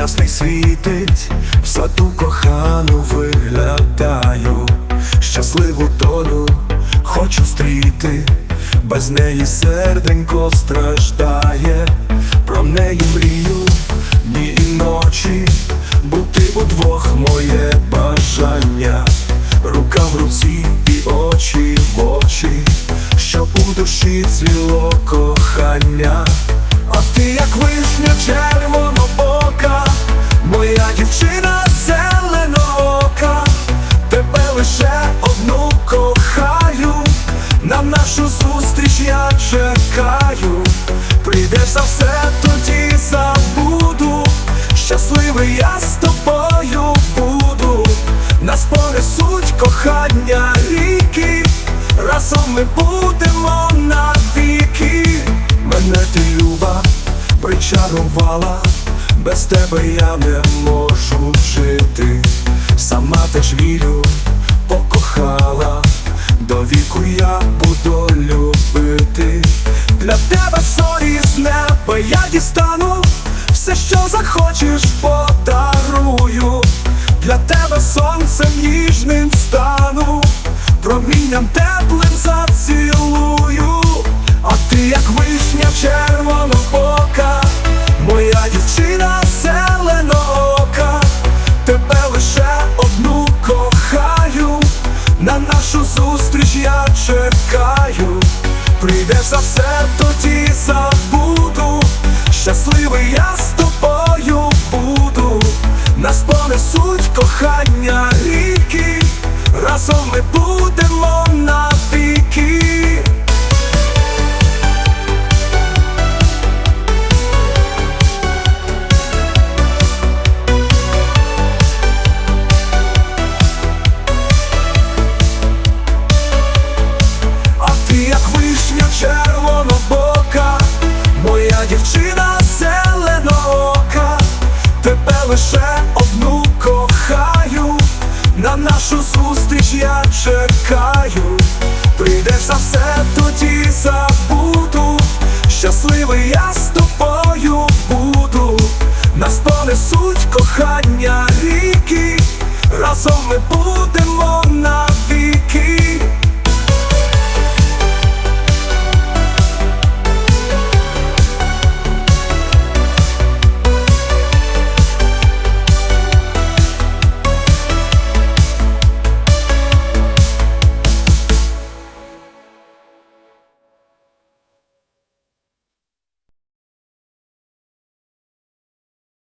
ясний світить, в саду кохану виглядаю, щасливу долю хочу стріти, без неї серденько страждає, про неї мрію дні і ночі, бути удвох моє бажання, рука в руці і очі в очі, щоб у душі цвіло кохання. Нашу зустріч я чекаю, прийдеш за все, тоді забуду, щасливий я з тобою буду, нас понесуть кохання ріки, разом ми будемо навіки. Мене ти люба причарувала, без тебе я не можу жити. Сама теж вірю, покохала, до віку я буду любити. Для тебе зорі з неба я дістану, все, що захочеш, подарую. Для тебе сонцем ніжним стану, промінням теплим зацілую, а ти як вишня червонобока, моя чекаю, прийдеш за все, тоді забуду, щасливий я з тобою буду, нас понесуть кохання ріки, разом ми будемо навіки. Лише одну кохаю, на нашу зустріч я чекаю, прийдеш за все, тоді забуду,